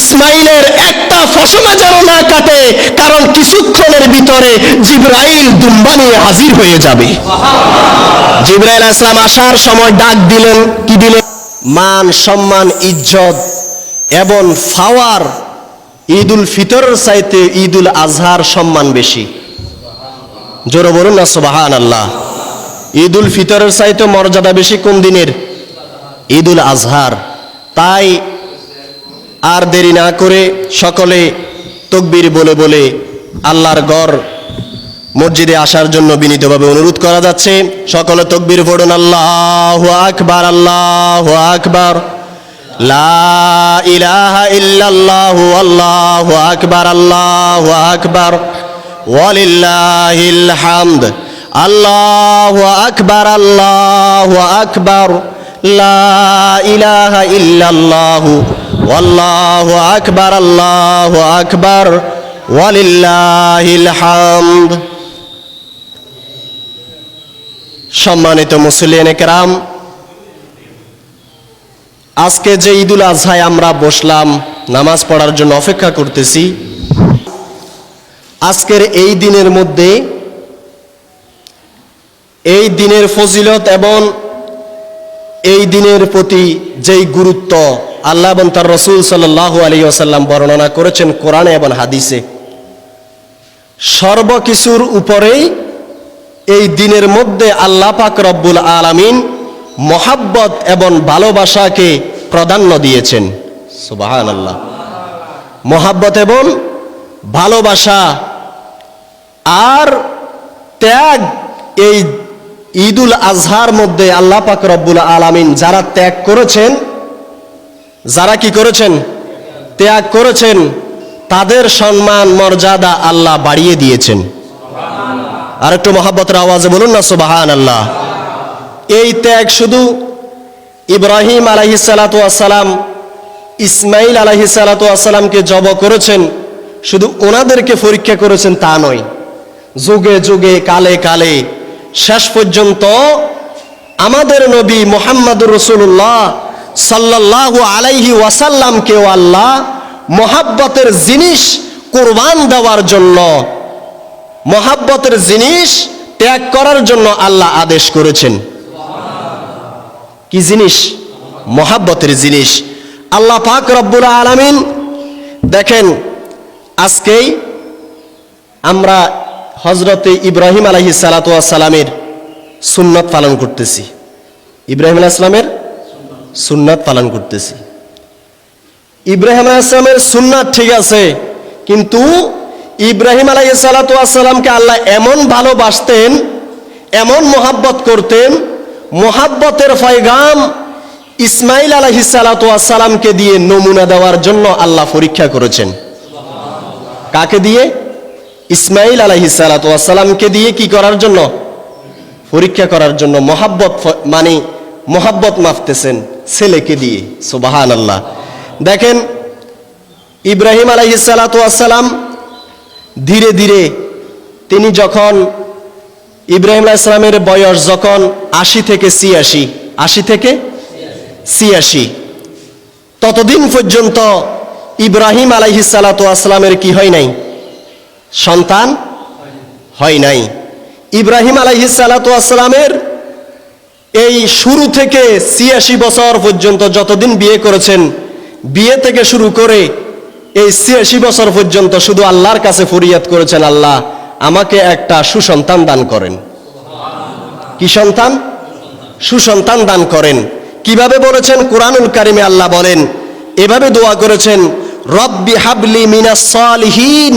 ইসমাইলের একটা ফসমা যেন না কাটে, কারণ কিছুক্ষণের ভিতরে জিব্রাইল দুম্বা নিয়ে হাজির হয়ে যাবে। জিব্রাইল আসলাম আসার সময় ডাক দিলেন, কি দিলেন? মান, সম্মান, ইজ্জত এবং ফাওয়ার। ঈদুল ফিতরের চাইতে ঈদুল আজহার সম্মান বেশি। জোরে বলুন না সুবাহান আল্লাহ ঈদুল ফিতরের চাইতে মর্যাদা বেশি কোন দিনের? ঈদুল আজহার। তাই আর দেরি না করে সকলে তকবির বলে বলে আল্লাহর গড় মসজিদে আসার জন্য বিনীতভাবে অনুরোধ করা যাচ্ছে। সকলে তকবির পড়ুন, আল্লাহ আকবার আল্লাহ আকবার। আল্লাহু আকবার আল্লাহু আকবার। আল্লাহু আকবার, আল্লাহু ইলাহা ইল্লাল্লাহু। ওয়াল্লাহু আকবার, আল্লাহু আকবার ওয়ালিল্লাহিল হামদ সম্মানিত মুসলিয়ান কেরাম, আজকে যে ঈদুল আজহায় আমরা বসলাম, নামাজ পড়ার জন্য অপেক্ষা করতেছি। আজকের এই দিনের মধ্যে, এই দিনের ফজিলত এবং এই দিনের প্রতি যেই গুরুত্ব আল্লাহ এবং তার রসুল সাল্লাহ আলী আসাল্লাম বর্ণনা করেছেন কোরআনে এবং হাদিসে। সর্বকিছুর উপরেই এই দিনের মধ্যে আল্লাহ পাক রব্বুল আলামিন মহাব্বত এবং ভালোবাসাকে প্রাধান্য দিয়েছেন। সুবাহান আল্লাহ মহাব্বত এবং ভালোবাসা আর ত্যাগ এই ঈদুল আজহার মধ্যে আল্লাহ পাক রব্বুল আলামিন যারা ত্যাগ করেছেন যারা কি করেছেন? ত্যাগ করেছেন, তাদের সম্মান, মর্যাদা আল্লাহ বাড়িয়ে দিয়েছেন। আর একটু মহাব্বতের আওয়াজে বলুন না সুবাহান আল্লাহ এই ত্যাগ শুধু ইব্রাহিম আলাহি সালাম ইসমাইল আলাহি সালাতামকে জব করেছেন, শুধু ওনাদেরকে পরীক্ষা করেছেন তা নয়। যুগে যুগে, কালে কালে, শেষ পর্যন্ত আমাদের নবী মোহাম্মদুর রসুল্লাহ সাল্লাহ আলাইহি ওয়াসাল্লামকেও আল্লাহ মহাব্বতের জিনিস কোরবান দেওয়ার জন্য, মহাব্বতের জিনিস ত্যাগ করার জন্য আল্লাহ আদেশ করেছেন। কি জিনিস? মহাব্বতের জিনিস। আল্লাহ পাক রব্বুল আলামিন দেখেন, আজকেই আমরা হজরতে ইব্রাহিম আলহি সালামের সুন্নত পালন করতেছি। ইব্রাহিম আলাইসলামের সুন্নাত পালন করতেছি। ইব্রাহিম আলাইসলামের সুন্নাত ঠিক আছে, কিন্তু ইব্রাহিম আলাই সালাতামকে আল্লাহ এমন ভালোবাসতেন, এমন মোহাব্বত করতেন, মোহাব্বতের ফয়গাম ইসমাইল আলহি সালাতামকে দিয়ে নমুনা দেওয়ার জন্য আল্লাহ পরীক্ষা করেছেন। কাকে দিয়ে? ইসমাইল আলহি সালাতামকে দিয়ে কি করার জন্য? পরীক্ষা করার জন্য মোহাব্বত মানে মোহাব্বত মাফতেছেন ছেলেকে দিয়ে সুবাহান আল্লাহ দেখেন, ইব্রাহিম আলহি সালাতাম ধীরে ধীরে তিনি যখন ইব্রাহিম ইসলামের বয়স যখন আশি থেকে ছিয়াশি, আশি থেকে ছিয়াশি, ততদিন পর্যন্ত ইব্রাহিম আলাইহি সালাতামের কি হয় নাই? সন্তান হয় নাই। ইব্রাহিম আলাইহি সালাতামের এই শুরু থেকে ছিয়াশি বছর পর্যন্ত যতদিন বিয়ে করেছেন, বিয়ে থেকে শুরু করে এই ছিয়াশি বছর পর্যন্ত শুধু আল্লাহর কাছে ফরিয়াদ করেছেন আল্লাহ, আমাকে একটা সুসন্তান দান করেন। কি সন্তান? সুসন্তান দান করেন। কীভাবে বলেছেন? কোরআনুল কারিমে আল্লাহ বলেন, এভাবে দোয়া করেছেন, রব্বি হাবলি মিনাস সালিহিন।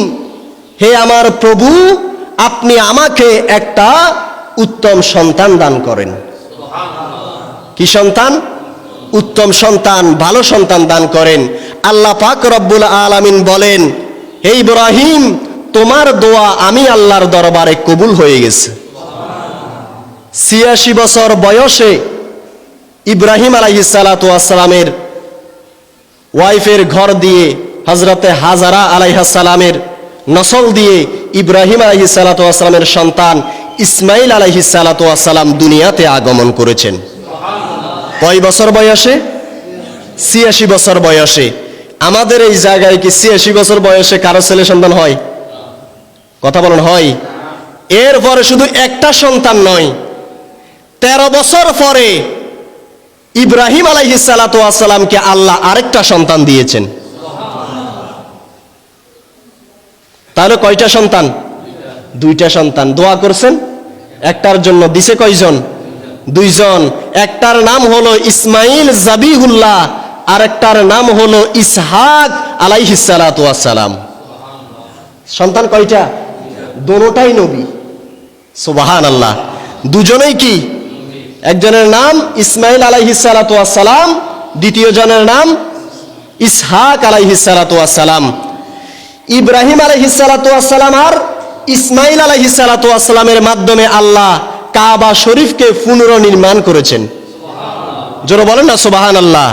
হে আমার প্রভু, আপনি আমাকে একটা উত্তম সন্তান দান করেন। কি সন্তান? উত্তম সন্তান, ভালো সন্তান দান করেন। আল্লাহ পাক রব্বুল আলামিন বলেন, হে ইব্রাহিম, তোমার দোয়া আমি আল্লাহর দরবারে কবুল হয়ে গেছে। ছিয়াশি বছর বয়সে ইব্রাহিম আলাইসালামের ওয়াইফের ঘর দিয়ে হজরতে হাজারা আলাইহাসালামের নসল দিয়ে ইব্রাহিম আলহি সালাতামের সন্তান ইসমাইল আলহি সালাতাম দুনিয়াতে আগমন করেছেন। কয় বছর বয়সে? ছিয়াশি বছর বয়সে। আমাদের এই জায়গায় কি ছিয়াশি বছর বয়সে কারও ছেলে সন্তান হয়? কথা বলেন, হয়। এরপরে শুধু একটা সন্তান নয়, তেরো বছর পরে ইব্রাহিম আলাইহিস সালাতু ওয়াসসালামকে আল্লাহ আরেকটা সন্তান দিয়েছেন। তাহলে কয়টা সন্তান? দুইটা সন্তান। দোয়া করছেন? একটার জন্য দিছে কয়জন? দুইজন। একটার নাম হলো ইসমাইল জাবিহুল্লাহ আর একটার নাম হলো ইসহাক আলাইহিস সালাতু ওয়াসসালাম সন্তান কয়টা? দোনোটাই নবী। সুবাহান আল্লাহ দুজনেই কি? একজনের নাম ইসমাইল আলাইহিস সালাতু ওয়াসসালাম দ্বিতীয় জনের নাম ইসহাক আলাইহিস সালাতু ওয়াসসালাম ইব্রাহিম আলাইহিস সালাতু ওয়াসসালাম আর ইসমাইল আলাইহিস সালাতু ওয়াসসালামের মাধ্যমে আল্লাহ কাবা শরীফকে পুনর্নির্মাণ করেছেন। জোরে বলেন না সুবাহান আল্লাহ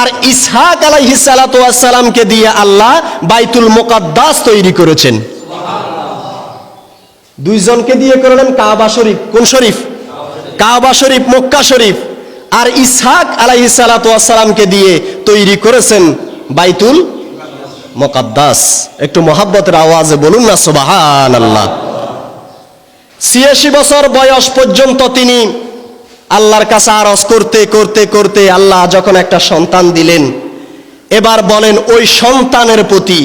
আর ইসহাক আলাইহিস সালাতু ওয়াসসালামকে দিয়ে আল্লাহ বাইতুল মুকাদ্দাস তৈরি করেছেন। দুইজনকে দিয়ে করলেন কাবা শরীফ। কোন শরীফ? কাবা শরীফ, মক্কা শরীফ। আর ইসহাক আলাইহিস সালাতু ওয়াসসালামকে দিয়ে তৈরি করেছেন বাইতুল মুকাদ্দাস। একটু মহাব্বতের আওয়াজে বলুন না সুবাহান আল্লাহ ছিয়াশি বছর বয়স পর্যন্ত তিনি আল্লাহর কাছে আরজ করতে করতে করতে আল্লাহ যখন একটা সন্তান দিলেন, এবার বলেন ওই সন্তানের প্রতি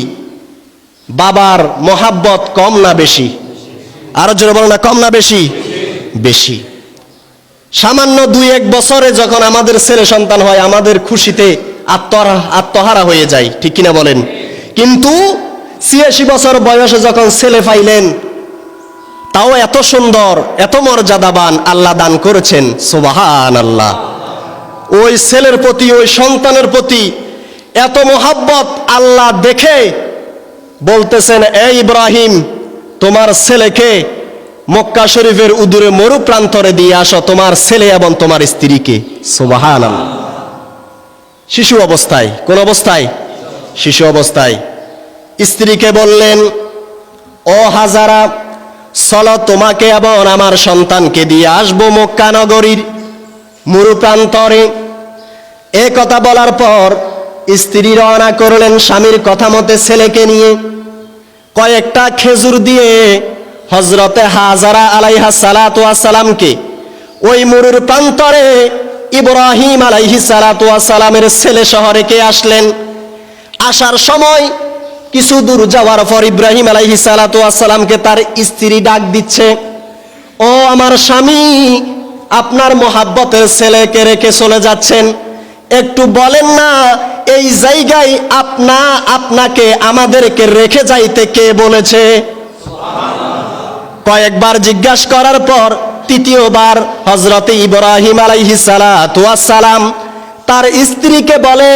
বাবার মহাব্বত কম না বেশি? আরও জোরে বলেন না, কম না বেশি? বেশি। সামান্য দুই এক বছরে যখন আমাদের ছেলে সন্তান হয়, আমাদের খুশিতে আত্মহারা আত্মহারা হয়ে যায়, ঠিক কিনা বলেন? কিন্তু ছিয়াশি বছর বয়সে যখন ছেলে পাইলেন তাও এত সুন্দর, এত মর্যাদাবান আল্লাহ দান করেছেন সুবাহান আল্লাহ ওই ছেলের প্রতি, ওই সন্তানের প্রতি এত মোহাব্বত আল্লাহ দেখে বলতেছেন, এ ইব্রাহিম, তোমার ছেলেকে মক্কা শরীফের উদূরে মরু প্রান্তরে দিয়ে আসো, তোমার ছেলে এবং তোমার স্ত্রীকে। সুবাহান শিশু অবস্থায়, কোন অবস্থায়? শিশু অবস্থায়। স্ত্রীকে বললেন, ও হাজারা চলো তোমাকে এবং আমার সন্তানকে দিয়ে আসব মক্কা নগরীর মুরু প্রান্তরে। এ কথা বলার পর স্ত্রী রওনা করলেন স্বামীর কথা মতে ছেলেকে নিয়ে। কয়েকটা খেজুর দিয়ে হজরতে হাজারা আলাইহা সালাতু সালামকে ওই মুরুর প্রান্তরে ইব্রাহিম আলাইহি সালাতু সালামের ছেলে শহরে কে আসলেন। আসার সময় কিছু দূর যাওয়ার পর ইব্রাহিম আলাইহি সালাতু সালামকে তার স্ত্রী ডাক দিচ্ছে, ও আমার স্বামী, আপনার মোহাব্বতের ছেলেকে রেখে চলে যাচ্ছেন? একটু বলেন না, এই জায়গায় আপনা, আপনাকে আমাদেরকে রেখে যাইতে কে বলেছে? কয়েকবার জিজ্ঞাসা করার পর তৃতীয়বার হজরতে ইব্রাহিম সালাম তার স্ত্রীকে বলে,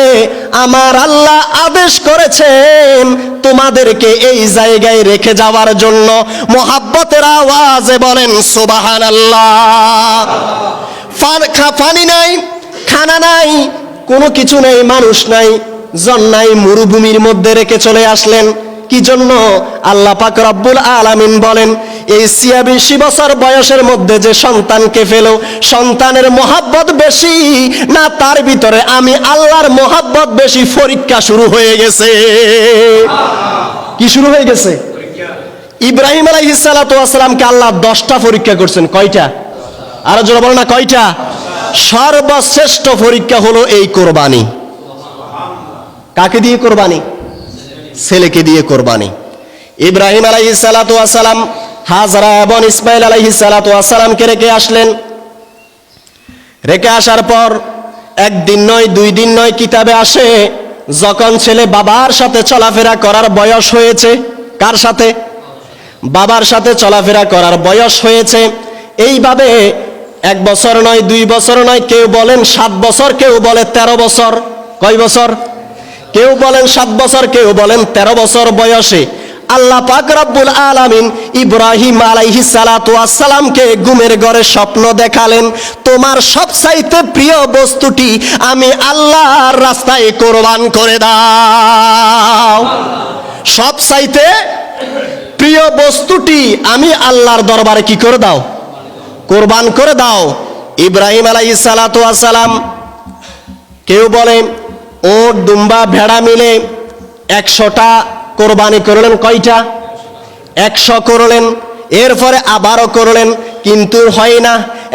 আমার আল্লাহ আদেশ করেছেন তোমাদেরকে এই জায়গায় রেখে যাওয়ার জন্য। মোহাব্বতের আওয়াজে বলেন সুবাহান আল্লাহ পানি নাই, খানা নাই, কোনো কিছু নেই, মানুষ নাই, জন নাই, মরুভূমির মধ্যে রেখে চলে আসলেন। কি জন্য? আল্লাহ পাক রব্বুল আলামিন বলেন এই ছিয়াবিশি বছর বয়সের মধ্যে যে সন্তানকে ফেল সন্তানের মহাব্বত বেশি, না তার ভিতরে আমি আল্লাহর মহাব্বত বেশি পরীক্ষা শুরু হয়ে গেছে। কি শুরু হয়ে গেছে? ইব্রাহিম আলাইহিস সালাতু আল্লাহ দশটা পরীক্ষা করছেন। কয়টা? আরও জোরে বলো না, কয়টা? সর্বশ্রেষ্ঠ পরীক্ষা হলো এই কোরবানি। কাকে দিয়ে কোরবানি? ছেলেকে দিয়ে কোরবানি। ইব্রাহিম আলাইহিস সালাতু ওয়াসালাম হাজরা এবং ইসমাইল আলাইহিস সালাতু ওয়াসালামকে রেখে আসলেন? রেখে আসার পর একদিন নয়, দুই দিন নয় কিতাবে আসে, যখন ছেলে বাবার সাথে চলাফেরা করার বয়স হয়েছে, কার সাথে? বাবার সাথে চলাফেরা করার বয়স হয়েছে। এইভাবে এক বছর নয়, দুই বছর নয়, কেউ বলেন সাত বছর, কেউ বলে ১৩ বছর। কয় বছর? কেউ বলেন সাত বছর, কেউ বলেন ১৩ বছর বয়সে। আল্লাহ পাক রব্বুল আলামিন ইব্রাহিম আলাইহিস সালাতু আসসালামকে ঘুমের ঘরে স্বপ্ন দেখালেন। তোমার সবচাইতে প্রিয় বস্তুটি আমি আল্লাহর রাস্তায় কোরবান করে দাও। সবচাইতে প্রিয় বস্তুটি আমি আল্লাহর দরবারে কি করে দাও? কোরবান করে দাও। ইব্রাহিম আলাইহিস সালাতু আসসালাম কেউ বলে ও দুম্বা, ভেড়া মিলে একশোটা কোরবানি করলেন কয়টা? একশো করলেন, এরপরে আবারও করলেন, কিন্তু হয় না।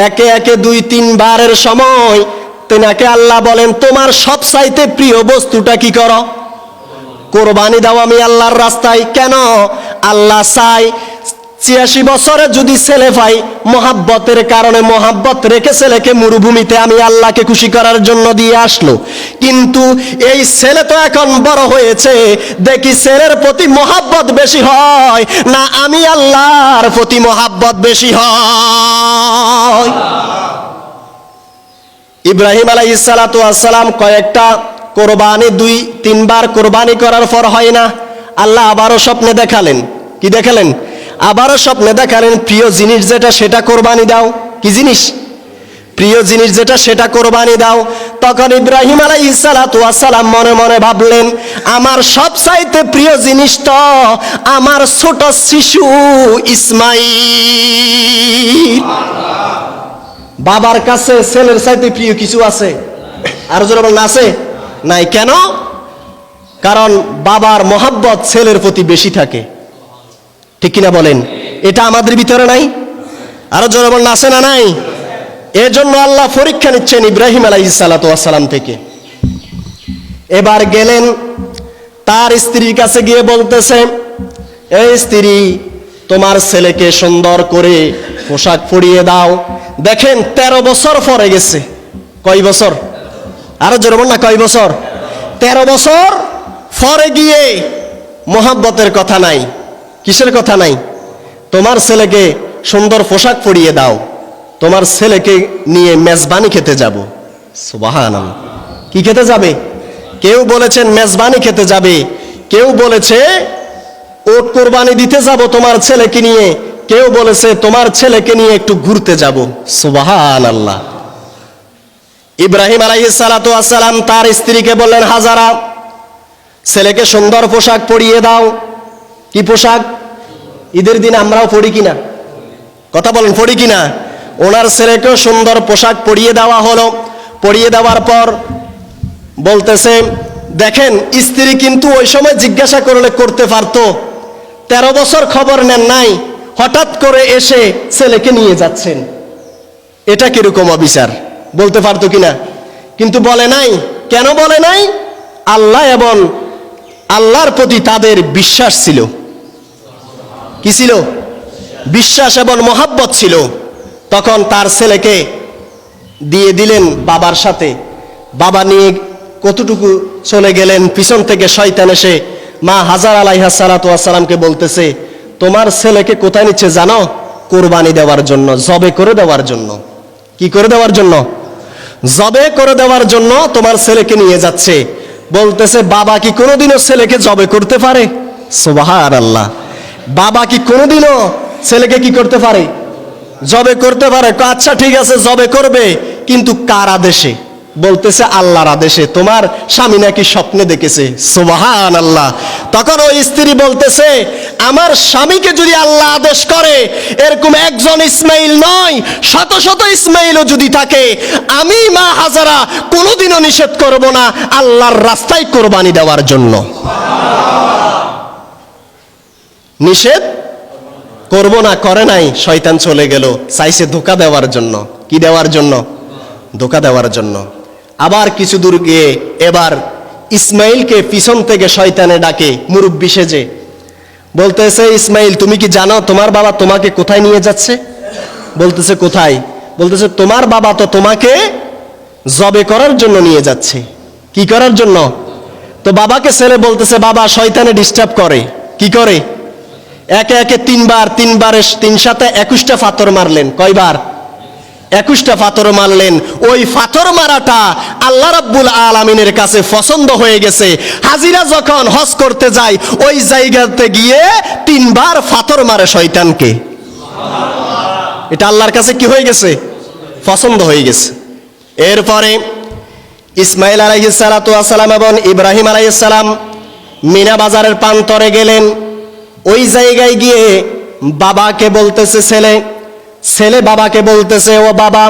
একে একে দুই তিনবারের সময় তেনাকে আল্লাহ বলেন, তোমার সব চাইতে প্রিয় বস্তুটা কি করো? কোরবানি দাও আমি আল্লাহর রাস্তায়। কেন? আল্লাহ চাই ছিয়াশি বছরে যদি ছেলে পাই মোহাব্বতের কারণে মোহাব্বত রেখে ছেলেকে মরুভূমিতে আমি আল্লাহকে খুশি করার জন্য দিয়ে আসলো। কিন্তু এই ছেলে তো এখন বড় হয়েছে। দেখি ছেলের প্রতি মহাব্বত বেশি হয় না আমি আল্লাহর প্রতি মহাব্বত বেশি হয়। ইব্রাহিম আলাই সালাম কয়েকটা কোরবানি, দুই, তিনবার কোরবানি করার পর হয় না। আল্লাহ আবারও স্বপ্নে দেখালেন। কি দেখালেন? আবারও স্বপ্নে দেখালেন, প্রিয় জিনিস যেটা সেটা কোরবানি দাও। কি জিনিস? প্রিয় জিনিস যেটা সেটা কোরবানি দাও। তখন ইব্রাহিম আলাই সালাম মনে মনে ভাবলেন, আমার সব চাইতে প্রিয় জিনিস তো আমার ছোট শিশু ইসমাইল বাবার কাছে ছেলের চাইতে প্রিয় কিছু আছে? আর বলেন, আছে? নাই। কেন? কারণ বাবার মহাব্বত ছেলের প্রতি বেশি থাকে। ঠিক কিনা বলেন? এটা আমাদের ভিতরে নাই? আরও বলেন, আছে না নাই? এজন্য আল্লাহ পরীক্ষা নিচ্ছেন ইব্রাহিম আলাইহিস সালাম থেকে। এবার গেলেন, তার স্ত্রীর কাছে গিয়ে বলতেছে, এই স্ত্রী, তোমার ছেলেকে সুন্দর করে পোশাক পরিয়ে দাও। দেখেন ১৩ বছর পরে গেছে। কয় বছর? আরও জোর না, কয় বছর? ১৩ বছর পরে গিয়ে মোহাব্বতের কথা নাই। কিসের কথা নাই? তোমার ছেলেকে সুন্দর পোশাক পরিয়ে দাও। তোমার ছেলেকে নিয়ে মেজবানি খেতে যাব। সুবাহান কি খেতে যাবে? কেউ বলেছেন মেজবানি খেতে যাবে। কেউ বলেছে, ওট কোরবানি দিতে যাব তোমার ছেলেকে নিয়ে। কেউ বলেছে, তোমার ছেলেকে নিয়ে একটু ঘুরতে যাব। সুবাহান আল্লাহ ইব্রাহিম আসসালাম তার স্ত্রীকে বললেন, হাজারা, ছেলেকে সুন্দর পোশাক পরিয়ে দাও। কি পোশাক? ঈদের দিন আমরাও পড়ি কিনা? কথা বলেন পড়ি কিনা? ওনার ছেলেকেও সুন্দর পোশাক পরিয়ে দেওয়া হলো। পরিয়ে দেওয়ার পর বলতেছে, দেখেন, স্ত্রী কিন্তু ওই সময় জিজ্ঞাসা করলে করতে পারতো। তেরো বছর খবর নেন নাই। হঠাৎ করে এসে ছেলেকে নিয়ে যাচ্ছেন। এটা কীরকম অবিচার? বলতে পারতো কিনা? কিন্তু বলে নাই। কেন বলে নাই? আল্লাহ এবং আল্লাহর প্রতি তাদের বিশ্বাস ছিল। কি ছিল? বিশ্বাস এবং মহাব্বত ছিল। তখন তার ছেলেকে দিয়ে দিলেন বাবার সাথে। বাবা নিয়ে কতটুকু চলে গেলেন? পিছন থেকে শয়তান এসে, মা হাজার আলাইহা সালাতামকে বলতেছে, তোমার ছেলেকে কোথায় নিচ্ছে জানো? কোরবানি দেওয়ার জন্য, জবে করে দেওয়ার জন্য। কি করে দেওয়ার জন্য? জবে করে দেওয়ার জন্য তোমার ছেলেকে নিয়ে যাচ্ছে। বলতেছে, বাবা কি কোনোদিনও ছেলেকে জবে করতে পারে? সোবাহার আল্লাহ বাবা কি কোনোদিনও ছেলেকে কি করতে পারে? জবে করতে পারে। আচ্ছা ঠিক আছে, জবে করবে। কিন্তু কার আদেশে? বলতেছে আল্লাহর আদেশে। তোমার স্বামী নাকি স্বপ্নে দেখেছে। সোবাহান আল্লাহ তখন ওই স্ত্রী বলতেছে, আমার স্বামীকে যদি আল্লাহ আদেশ করে, এরকম একজন ইসমাইল নয়, শত শত ইসমাইলও যদি থাকে, আমি মা হাজারা কোনোদিনও নিষেধ করব না আল্লাহর রাস্তায় কোরবানি দেওয়ার জন্য। নিষেধ? করব না, করে নাই। শয়তান চলে গেল। চাইছে ধোকা দেওয়ার জন্য। কি দেওয়ার জন্য? ধোকা দেওয়ার জন্য। আবার কিছু দূর গিয়ে এবার ইসমাইলকে পিছন থেকে শয়তানে ডাকে, মুরব্বী সেজে। বলতেছে, ইসমাইল, তুমি কি জানো তোমার বাবা তোমাকে কোথায় নিয়ে যাচ্ছে? বলতেছে, কোথায়? বলতেছে, তোমার বাবা তো তোমাকে জবে করার জন্য নিয়ে যাচ্ছে। কি করার জন্য? তো বাবাকে ছেলে বলতেছে, বাবা, শয়তানে ডিস্টার্ব করে। কি করে? একে একে তিনবার, তিনবারে তিন সাথে একুশটা ফাতর মারলেন। কয়বার? একুশটা ফাতর মারলেন। ওই ফাতর মারাটা আল্লাহ রাব্বুল আলামিনের কাছে পছন্দ হয়ে গেছে। হাজিরা যখন হজ করতে যায়, ওই জায়গাতে গিয়ে তিনবার ফাতর মারে শয়তানকে। এটা আল্লাহর কাছে কি হয়ে গেছে? পছন্দ হয়ে গেছে। এরপরে ইসমাইল আলাইহিসালাম এবং ইব্রাহিম আলাইসালাম মিনা বাজারের প্রান্তরে গেলেন। ওই জায়গায় গিয়ে বাবাকে বলতেছে, ছেলে ছেলে বাবাকে বলতেছে, ও বাবা,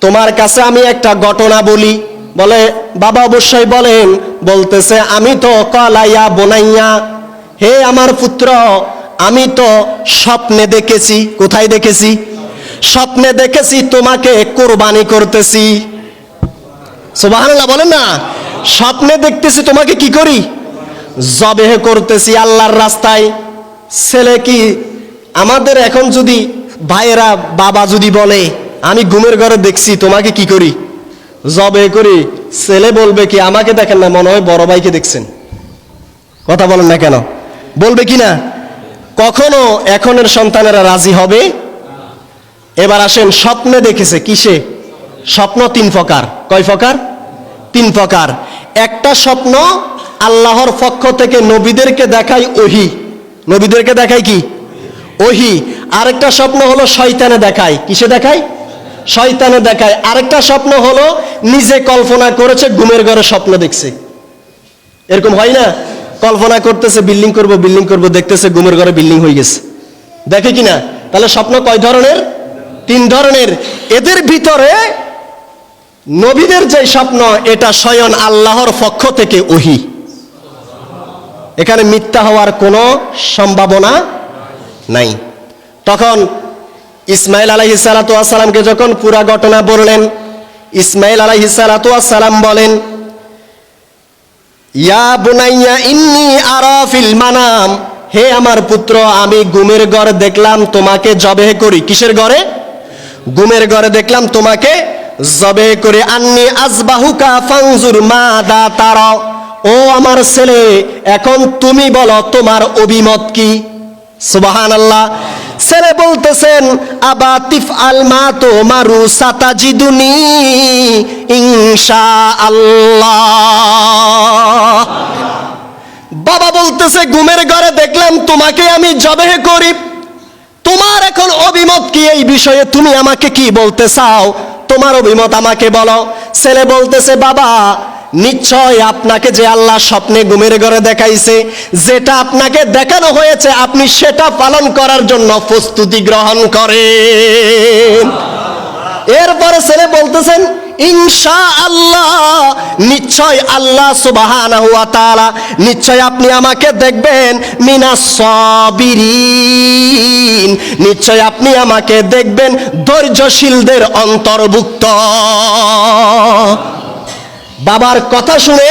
তোমার কাছে আমি একটা ঘটনা বলি। বলে, বাবা অবশ্যই বলেন। বলতেছে, আমি তো কলাইয়া বোনাইয়া। হে আমার পুত্র, আমি তো স্বপ্নে দেখেছি। কোথায় দেখেছি? স্বপ্নে দেখেছি, তোমাকে কোরবানি করতেছি। সুবহানাল্লাহ, বলেন না। স্বপ্নে দেখতেছি, তোমাকে কি করি? জবেহ করতেছি আল্লাহর রাস্তায়। ছেলে কি আমাদের এখন যদি ভাইয়েরা বাবা যদি বলে, আমি ঘুমের ঘরে দেখছি, তোমাকে কি করি? জবে করি, ছেলে বলবে কি, আমাকে দেখেন না, মনে হয় বড় ভাইকে দেখছেন। কথা বলেন না কেন? বলবে কি না? কখনো এখনের সন্তানেরা রাজি হবে? এবার আসেন, স্বপ্নে দেখেছে কিসে? স্বপ্ন তিন প্রকার। কয় প্রকার? তিন প্রকার। একটা স্বপ্ন আল্লাহর পক্ষ থেকে নবীদেরকে দেখায় ওহি। নবীদেরকে দেখায় কি? ওহি। আরেকটা স্বপ্ন হলো শয়তানে দেখায়। কিসে দেখায়? শয়তানে দেখায়। আরেকটা স্বপ্ন হলো নিজে কল্পনা করেছে, ঘুমের ঘরে স্বপ্ন দেখছে। এরকম হয় না? কল্পনা করতেছে বিল্ডিং করব বিল্ডিং করব, দেখতেছে ঘুমের ঘরে বিল্ডিং হয়ে গেছে। দেখে কিনা তাহলে স্বপ্ন কয় ধরনের? তিন ধরনের। এদের ভিতরে নবীদের যে স্বপ্ন, এটা স্বয়ং আল্লাহর পক্ষ থেকে ওহি। এখানে মিথ্যা হওয়ার কোনো সম্ভাবনা নাই। তখন ইসমাইল আলাইহি সালামকে যখন পুরা ঘটনা বললেন, ইসমাইল আলাইহি সালাম বলেন, ইয়া বুনাইয়া ইন্নি আরা ফিল মানাম, হে আমার পুত্র, আমি গুমের ঘরে দেখলাম তোমাকে জবে করি। কিসের ঘরে? গুমের ঘরে দেখলাম তোমাকে জবে করে। আন্নি আজবাহুকা ফাংজুর মা দা তারা। ও আমার ছেলে, এখন তুমি বলো, তোমার অভিমত কি? সুবাহান আল্লাহ ছেলে বলতেছেন, আবা তিফ আল মা তো মারু সাতাজিদুনি ইনশা আল্লাহ বাবা বলতেছে, ঘুমের ঘরে দেখলাম তোমাকে আমি জবেহ করি। তোমার এখন অভিমত কি এই বিষয়ে? তুমি আমাকে কি বলতে চাও? তোমার অভিমত আমাকে বলো। ছেলে বলতেছে, বাবা নিশ্চয় আপনাকে যে আল্লাহ স্বপ্নে ঘুমের ঘরে দেখাইছে, যেটা আপনাকে দেখানো হয়েছে, আপনি সেটা পালন করার জন্য প্রস্তুতি গ্রহণ করেন। এরপরে ছেলে বলতেছেন ইনশা আল্লাহ নিশ্চয় আল্লাহ সুবহানাহু ওয়া তাআলা, নিশ্চয় আপনি আমাকে দেখবেন, মিনাস সাবিরিন। নিশ্চয় আপনি আমাকে দেখবেন, ধৈর্যশীলদের অন্তর্ভুক্ত। বাবার কথা শুনে,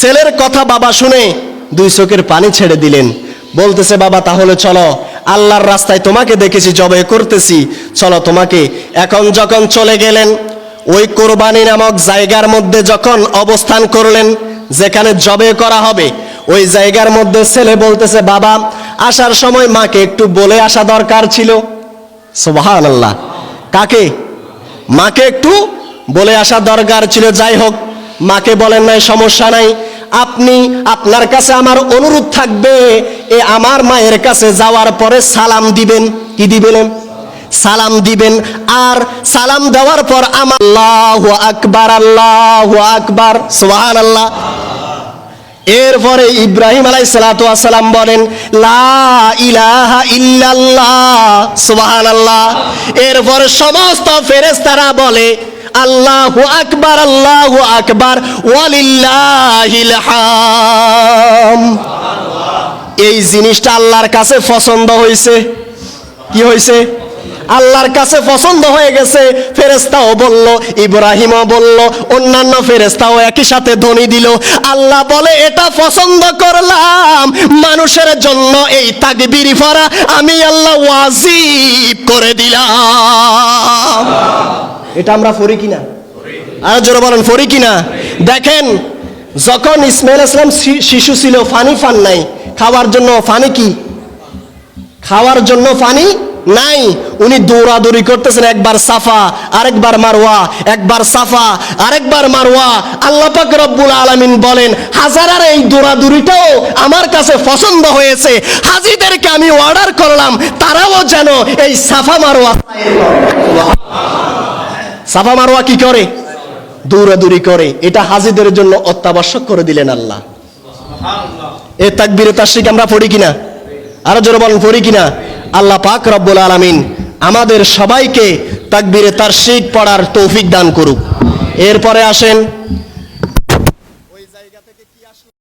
ছেলের কথা বাবা শুনে দুই চোখের পানি ছেড়ে দিলেন। বলতেছে, বাবা, তাহলে চলো, আল্লাহর রাস্তায় তোমাকে দেখেছি জবে করতেছি। চলো, তোমাকে এখন যখন চলে গেলেন, ওই কোরবানি নামক জায়গার মধ্যে যখন অবস্থান করলেন, যেখানে জবে করা হবে, ওই জায়গার মধ্যে ছেলে বলতেছে, বাবা, আসার সময় মাকে একটু বলে আসা দরকার ছিল। সুবহান আল্লাহ কাকে? মাকে একটু বলে আসা দরকার ছিল, যাই হোক। মাকে বলেন নাই, সমস্যা নাই। আপনি, আপনার কাছে আমার অনুরোধ থাকবে, এ আমার মায়ের কাছে যাওয়ার পরে সালাম দিবেন। কি দিবেন? সালাম দিবেন। আর সালাম দেওয়ার পর আমার আল্লাহ আকবার আল্লাহ আকবার সোহান আল্লাহ এরপরে ইব্রাহিম আলাই সালাম বলেন ইল্লাল্লাহ, সুবহানাল্লাহ। এরপরে সমস্ত ফেরেস্তারা বলে আল্লাহু আকবার, আল্লাহ আকবার হাম। এই জিনিসটা আল্লাহর কাছে পছন্দ হয়েছে কি হয়েছে আল্লাহর কাছে পছন্দ হয়ে গেছে। ফেরেস্তাও বলল, ইব্রাহিমও বলল, অন্যান্য ফেরেস্তাও একই সাথে ধ্বনি দিল। আল্লাহ বলে, এটা পছন্দ করলাম। মানুষের জন্য এই তাকবির ফরা আমি আল্লাহ ওয়াজিব করে দিলাম। এটা আমরা পড়ি কিনা? আর জোরে বলেন পড়ি কিনা? দেখেন, যখন ইসমাইল ইসলাম শিশু ছিল, ফানি ফান নাই। খাওয়ার জন্য ফানি কি? খাওয়ার জন্য ফানি নাই। উনি দৌড়াদৌড়ি করতেছেন, একবার সাফা, আরেকবার মারওয়া, একবার সাফা, আরেকবার মারওয়া। আল্লাহ পাক রব্বুল আলামিন বলেন, হাজারার এই দৌড়াদৌড়িটাও আমার কাছে পছন্দ হয়েছে। হাজিদেরকে আমি অর্ডার করলাম, তারাও যেন এই সাফা মারওয়া সাফা মারোয়া কি করে? দৌড়াদৌড়ি করে। এটা হাজিদের জন্য অত্যাবশ্যক করে দিলেন আল্লাহ। এ তাকবীরে তাশরিক আমরা পড়ি কিনা? আরও জোরে বলেন, পড়ি কিনা? আল্লাহ পাক রব্বুল আলামিন আমাদের সবাইকে তাকবিরে তাশরিক পড়ার তৌফিক দান করুক। এরপরে আসেন